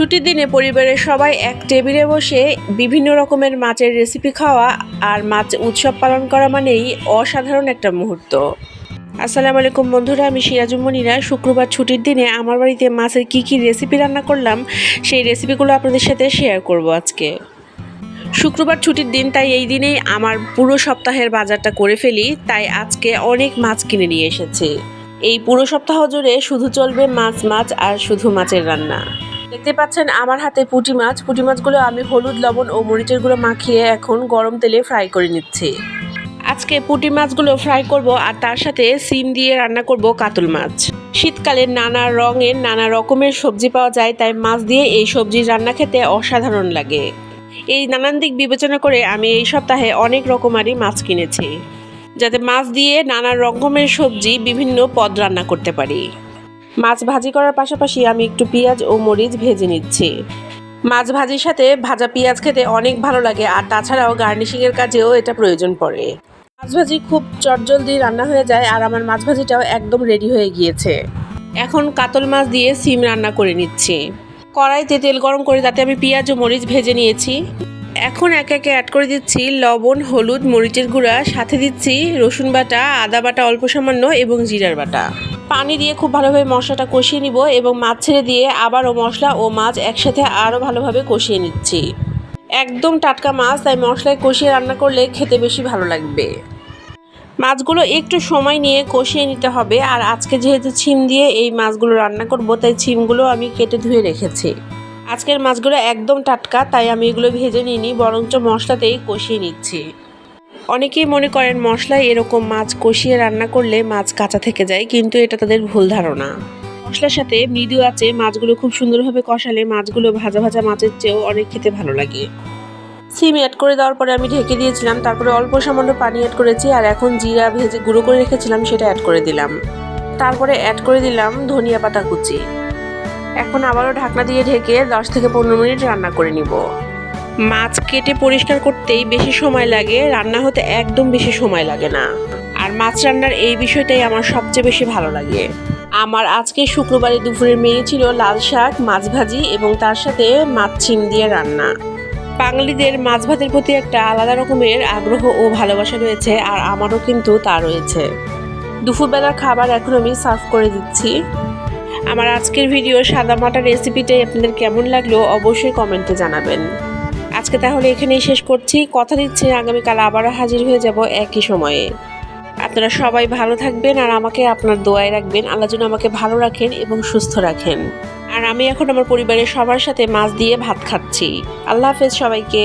ছুটির দিনে পরিবারের সবাই এক টেবিলে বসে বিভিন্ন রকমের মাছের রেসিপি খাওয়া আর মাছ উৎসব পালন করা মানেই অসাধারণ একটা মুহূর্ত। আসসালামু আলাইকুম বন্ধুরা, আমি সিরাজুমনিরা শুক্রবার ছুটির দিনে আমার বাড়িতে মাছের কি কি রেসিপি রান্না করলাম, সেই রেসিপিগুলো আপনাদের সাথে শেয়ার করব আজকে। শুক্রবার ছুটির দিন, তাই এই দিনেই আমার পুরো সপ্তাহের বাজারটা করে ফেলি, তাই আজকে অনেক মাছ কিনে নিয়ে এসেছি। এই পুরো সপ্তাহ জুড়ে শুধু চলবে মাছ মাছ আর শুধু মাছের রান্না। দেখতে পাচ্ছেন আমার হাতে পুঁটি মাছ। পুঁটি মাছগুলো আমি হলুদ, লবণ ও মরিচের গুঁড়ো মাখিয়ে এখন গরম তেলে ফ্রাই করে নিচ্ছি। আজকে পুঁটি মাছগুলো ফ্রাই করব আর তার সাথে সিম দিয়ে রান্না করব কাতল মাছ। শীতকালে নানা রঙের নানা রকমের সবজি পাওয়া যায়, তাই মাছ দিয়ে এই সবজি রান্না খেতে অসাধারণ লাগে। এই নানান দিক বিবেচনা করে আমি এই সপ্তাহে অনেক রকমারই মাছ কিনেছি, যাতে মাছ দিয়ে নানা রকমের সবজি বিভিন্ন পদ রান্না করতে পারি। মাছ ভাজি করার পাশাপাশি আমি একটু পেঁয়াজ ও মরিচ ভেজে নিচ্ছি। মাছ ভাজির সাথে ভাজা পেঁয়াজ খেতে অনেক ভালো লাগে আর তাছাড়াও গার্নিশিংয়ের কাজেও এটা প্রয়োজন পড়ে। মাছ ভাজি খুব চটজলদি রান্না হয়ে যায় আর আমার মাছ ভাজিটাও একদম রেডি হয়ে গিয়েছে। এখন কাতল মাছ দিয়ে সিম রান্না করে নিচ্ছি। কড়াইতে তেল গরম করে তাতে আমি পেঁয়াজ ও মরিচ ভেজে নিয়েছি। এখন একে একে অ্যাড করে দিচ্ছি লবণ, হলুদ, মরিচের গুঁড়া, সাথে দিচ্ছি রসুন বাটা, আদা বাটা অল্প সামান্য এবং জিরার বাটা। পানি দিয়ে খুব ভালোভাবে মশলাটা কষিয়ে নিব এবং মাছ ছেড়ে দিয়ে আবারও মশলা ও মাছ একসাথে আরও ভালোভাবে কষিয়ে নিচ্ছি। একদম টাটকা মাছ, তাই মশলায় কষিয়ে রান্না করলে খেতে বেশি ভালো লাগবে। মাছগুলো একটু সময় নিয়ে কষিয়ে নিতে হবে, আর আজকে যেহেতু ছিম দিয়ে এই মাছগুলো রান্না করব, তাই ছিমগুলো আমি কেটে ধুয়ে রেখেছি। আজকের মাছগুলো একদম টাটকা, তাই আমি এগুলো ভেজে নিইনি, বরঞ্চ মশলাতেই কষিয়ে নিচ্ছি। অনেকেই মনে করেন মশলায় এরকম মাছ কষিয়ে রান্না করলে মাছ কাঁচা থেকে যায়, কিন্তু এটা তাদের ভুল ধারণা। মশলার সাথে মৃদু আছে, মাছগুলো খুব সুন্দরভাবে কষালে মাছগুলো ভাজা ভাজা মাছের চেয়েও অনেক খেতে ভালো লাগে। সিম অ্যাড করে দেওয়ার পরে আমি ঢেকে দিয়েছিলাম, তারপরে অল্প সামান্য পানি অ্যাড করেছি, আর এখন জিরা ভেজে গুঁড়ো করে রেখেছিলাম, সেটা অ্যাড করে দিলাম। তারপরে অ্যাড করে দিলাম ধনিয়া পাতা কুচি। এখন আবারও ঢাকনা দিয়ে ঢেকে দশ থেকে পনেরো মিনিট রান্না করে নিব। মাছ কেটে পরিষ্কার করতেই বেশি সময় লাগে, রান্না হতে একদম বেশি সময় লাগে না। আর মাছ রান্নার এই বিষয়টাই আমার সবচেয়ে বেশি ভালো লাগে। আমার আজকে শুক্রবারে দুপুরের মেয়ে ছিল লাল শাক, মাছ ভাজি এবং তার সাথে মাছ চিম দিয়ে রান্না। বাঙালিদের মাছ ভাতের প্রতি একটা আলাদা রকমের আগ্রহ ও ভালোবাসা রয়েছে আর আমারও কিন্তু তা রয়েছে। দুপুরবেলার খাবার এখন আমি সার্ভ করে দিচ্ছি। আমার আজকের ভিডিও সাদা সাদামাটা রেসিপিটাই আপনাদের কেমন লাগল অবশ্যই কমেন্টে জানাবেন। আজকে তাহলে এখানেই শেষ করছি। কথা দিচ্ছি, আগামীকাল আবারও হাজির হয়ে যাব একই সময়ে। আপনারা সবাই ভালো থাকবেন আর আমাকে আপনার দোয়ায় রাখবেন। আল্লাহ যেন আমাকে ভালো রাখেন এবং সুস্থ রাখেন। আর আমি এখন আমার পরিবারের সবার সাথে মাছ দিয়ে ভাত খাচ্ছি। আল্লাহ হাফেজ সবাইকে।